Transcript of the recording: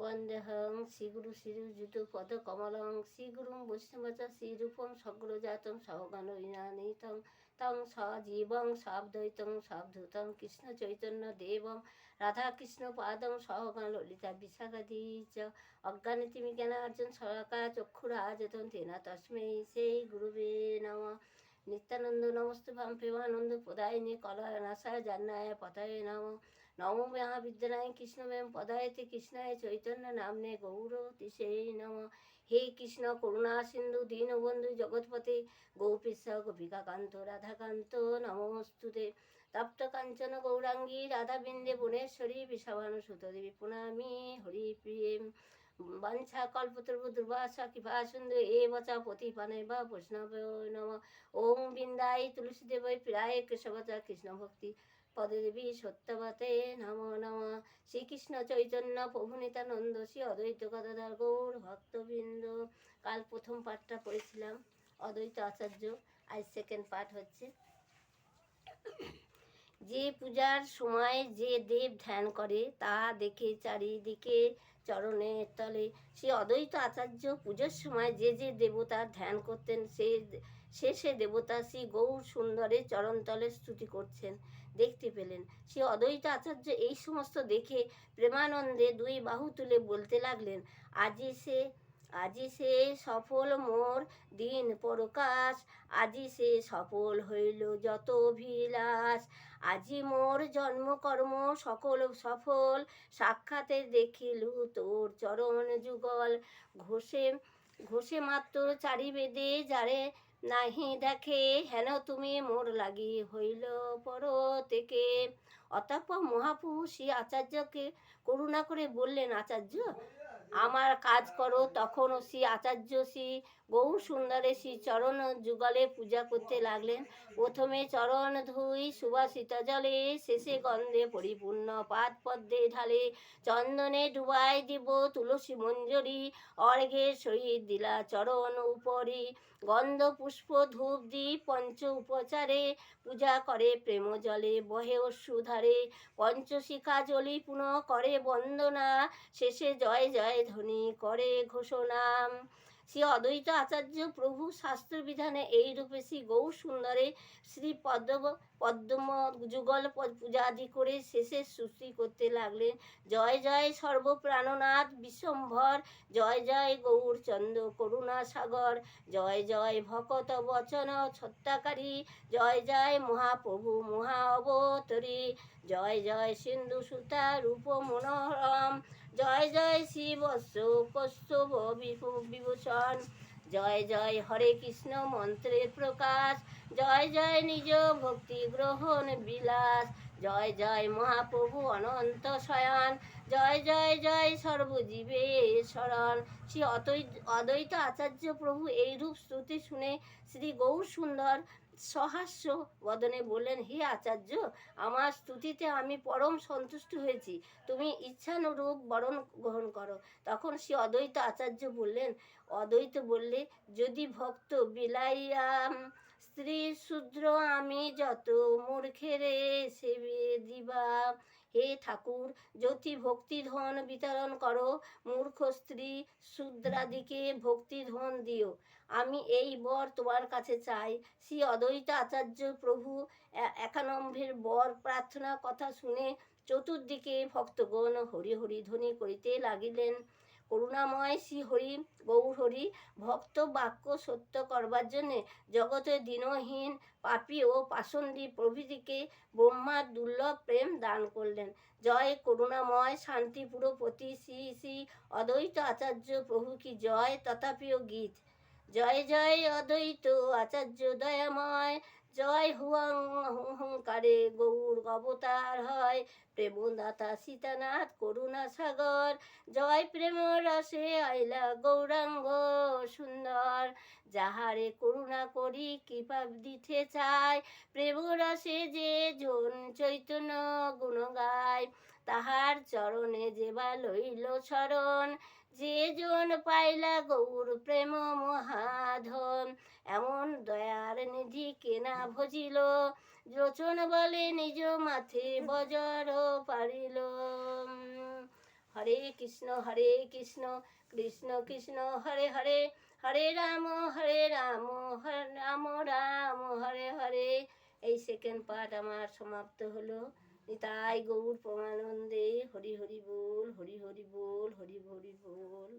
বন্দেহং শ্রীগুরু শ্রীযুত পদ কমলং শ্রীগুরুং বৈষ্ণবচ শ্রীরূপং সগ্রজাতং সহগণ বিনানীতং তং সজীবং সাবদ্বৈতং সাবধূতং কৃষ্ণ চৈতন্য দেবং রাধাকৃষ্ণ পাদং সহগণ ললিতা বিশাখাদি চ। অজ্ঞানীতিমি জ্ঞানার্জুন সরকা চক্ষুরাজতং তেনা তস্মৈ সেই গুরুবে নমঃ। নিত্যানন্দ নমস্তে ভাম প্রেমানন্দ প্রদায়িনী কলয় নাশায় জান্নায় পতায় নম। নমো মহাবিদ্যালয় কৃষ্ণমেম পদায়তে কৃষ্ণায় চৈতন্য নামনে গৌর তিসে নম হে কৃষ্ণ করুণা সিন্ধু দীনবন্ধু জগৎপতে গোপীশ গোপিকাকান্ত রাধাকান্ত নমস্তুতে তপ্ত কাঞ্চন গৌরাঙ্গী রাধাবিন্দে বনেশ্বরী বিষাবানু সুতদেবী পুনামি হরি প্রিয়ে বাঞ্ছা কল্পতরু দুর্বাসা কৃপা সুন্দর এ বচা পতিপানে বা বৈষ্ণব নম ওম বৃন্দাই তুলসীদেবৈ প্রায় কেশবচা কৃষ্ণ ভক্তি পদে দেবী সত্যবতে নম নম। শ্রীকৃষ্ণ চৈতন্য প্রভু নিতানন্দ শ্রী অদ্বৈত গদাধর গৌর ভক্তবৃন্দ। কাল প্রথম পাঠটা পড়েছিলাম, অদ্বৈত আচার্য। আজ সেকেন্ড পাঠ হচ্ছে। যে পূজার সময় যে দেব ধ্যান করে, তা দেখে চারিদিকে চরণের তলে। সে অদ্বৈত আচার্য পুজোর সময় যে যে দেবতা ধ্যান করতেন, সে সে সে দেবতা শ্রী গৌর সুন্দরের চরণতলে স্তুতি করছেন, দেখতে পেলেন। সে অদ্বৈত আচার্য এই সমস্ত দেখে প্রেমানন্দে দুই বাহু তুলে বলতে লাগলেন আজই সে আজি সে সফল মোর দিন প্রকাশ, আজি সে সফল হইল যত অভিলাষ। আজি মোর জন্মকর্ম সকল সফল, সাক্ষাতে দেখিলু তোর চরণ যুগল। ঘষে ঘষে মাত্র চারি বেদে যারে নাহি দেখে, হেন তুমি মোর লাগি হইল পর থেকে অতঃপর মহাপ্রভু শ্রী আচার্যকে করুণা করে বললেন, আচার্য আমার কাজ করো, তখন শ্রী আচার্য শ্রী বহু সুন্দরে শ্রী চরণ যুগলে পূজা করতে লাগলেন। প্রথমে চরণ ধুই, সুবাসিত জলে শেষে গন্ধে পরিপূর্ণ পাত পদ্মে ঢালে, চন্দনে ডুবাই দিব তুলসী মঞ্জরি অর্ঘের সহিত দিলা চরণ উপরি। গন্ধ, পুষ্প, ধূপ দি পঞ্চ উপচারে পূজা করে, প্রেম জলে বহে অশ্রুধারে পঞ্চশিখা জলি পুনঃ করে, বন্দনা শেষে জয় জয় ধ্বনি করে ঘোষণা। শ্রী অদ্বৈত আচার্য প্রভু শাস্ত্রবিধানে এই রূপে শ্রী গৌর সুন্দরে শ্রী পদ্ম পদ্ম যুগল প- পূজাদি করে শেষে সুশ্রী করতে লাগলেন। জয় জয় সর্বপ্রাণনাথ বিশ্বম্ভর, জয় জয় গৌরচন্দ্র করুণা সাগর জয় জয় ভকত বচন ছত্তাকারী জয় জয় মহাপ্রভু মহা অবতরী জয় জয় সিন্ধু সুতা রূপ মনোরম জয় জয় শিব কৌস্তব বিভূ- বিভূষণ। জয় জয় হরে কৃষ্ণ মন্ত্রের প্রকাশ। জয় জয় নিজ ভক্তি গ্রহণ বিলাস। জয় জয় মহাপ্রভু অনন্ত শয়ন। জয় জয় জয় সর্বজীবে শরণ। শ্রী অদ্বৈত আচার্য প্রভু এই রূপ স্তুতি শুনে শ্রী গৌর সুন্দর সহাস্য বদনে বললেন, হে আচার্য, আমার স্তুতিতে আমি পরম সন্তুষ্ট হয়েছি। তুমি ইচ্ছানুরূপ বরণ গ্রহণ করো। তখন শ্রী অদ্বৈত আচার্য বললেন, অদ্বৈত বললে যদি ভক্ত বিলাইয়াম স্ত্রী শূদ্র, আমি যত মূর্খেরে সেবে দিবা। হে ঠাকুর, জ্যোতি ভক্তি ধন বিতরণ করো। মূর্খ স্ত্রী শূদ্রাদিকে ভক্তি ধন দিও। আমি এই বর তোমার কাছে চাই। শ্রী অদ্বৈত আচার্য প্রভু একানম্ভের বর প্রার্থনা কথা শুনে চতুর্দিকে ভক্তগণ হরি হরি ধ্বনি করিতে লাগিলেন। করুণাময় শ্রী হরি, গৌর হরি, ভক্ত বাক্য সত্য করবার জন্যে জগতে দীনহীন পাপি ও পাষণ্ডী প্রভৃতিকে ব্রহ্মার দুর্লভ প্রেম দান করলেন। জয় করুণাময় শান্তিপুরপতি শ্রী শ্রী অদ্বৈত আচার্য প্রভু কি জয়, তথাপিও গীত। জয় জয় অদ্বৈত আচার্য দয়াময়, জয় হুয়ং হুঙ্কারে গৌর অবতার হয়। প্রেমদাতা সীতানাথ, করুণা সাগর, জয় প্রেম রসে আইলা গৌরাঙ্গ সুন্দর। যাহারে করুণা করি, কৃপা দিতে চায় প্রেম রসে যে জন চৈতন্য গুণ গায়। তাহার চরণে যেবা লইল শরণ। যে জন পাইলা গৌর প্রেম মহাধন, এমন দয়ার নিধি কেনা ভজিল। যোচন বলে নিজ মাথে বজর পারিল। হরে হরে কৃষ্ণ হরে কৃষ্ণ কৃষ্ণ কৃষ্ণ, হরে হরে হরে রাম হরে রাম হরে রাম রাম, হরে হরে। এই সেকেন্ড পার্ট আমার সমাপ্ত হলো। তাই গৌর প্রমানন্দে হরি হরি বল হরি হরি বল হরি হরি বল।